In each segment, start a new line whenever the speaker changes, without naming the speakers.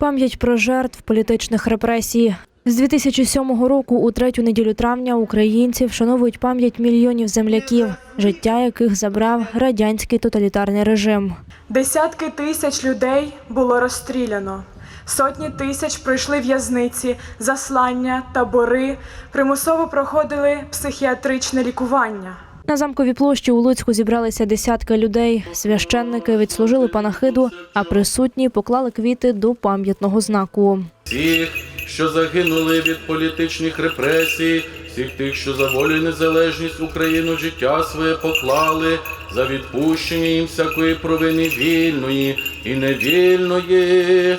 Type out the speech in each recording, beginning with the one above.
Пам'ять про жертв політичних репресій. З 2007 року, у третю неділю травня, українці вшановують пам'ять мільйонів земляків, життя яких забрав радянський тоталітарний режим.
Десятки тисяч людей було розстріляно. Сотні тисяч пройшли в'язниці, заслання, табори, примусово проходили психіатричне лікування.
На замковій площі у Луцьку зібралися десятки людей. Священники відслужили панахиду, а присутні поклали квіти до пам'ятного знаку.
всіх, що загинули від політичних репресій, всіх тих, що за волю і незалежність Україну життя своє поклали, за відпущення їм всякої провини вільної і невільної.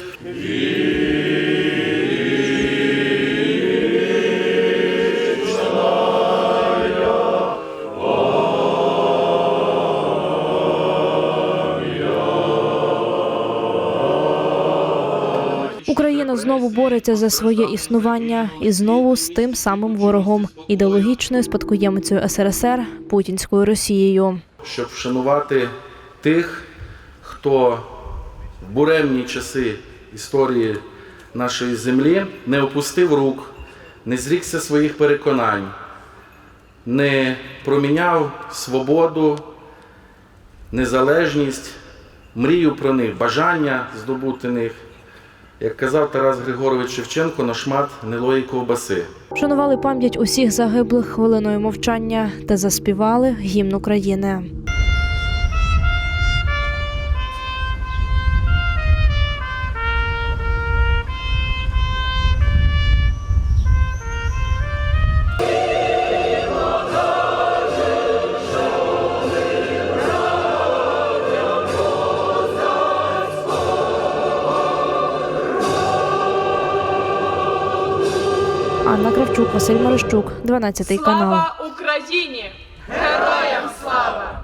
Україна знову бореться за своє існування і знову з тим самим ворогом ідеологічною спадкоємицею СРСР путінською Росією.
щоб вшанувати тих, хто в буремні часи історії нашої землі не опустив рук, не зрікся своїх переконань, не проміняв свободу, незалежність, мрію про них, бажання здобути них. Як казав Тарас Григорович Шевченко, на шмат нелої ковбаси.
Шанували пам'ять усіх загиблих хвилиною мовчання та заспівали гімн України. Анна Кравчук, Василь Марищук, 12 канал.
Слава Україні! Героям слава!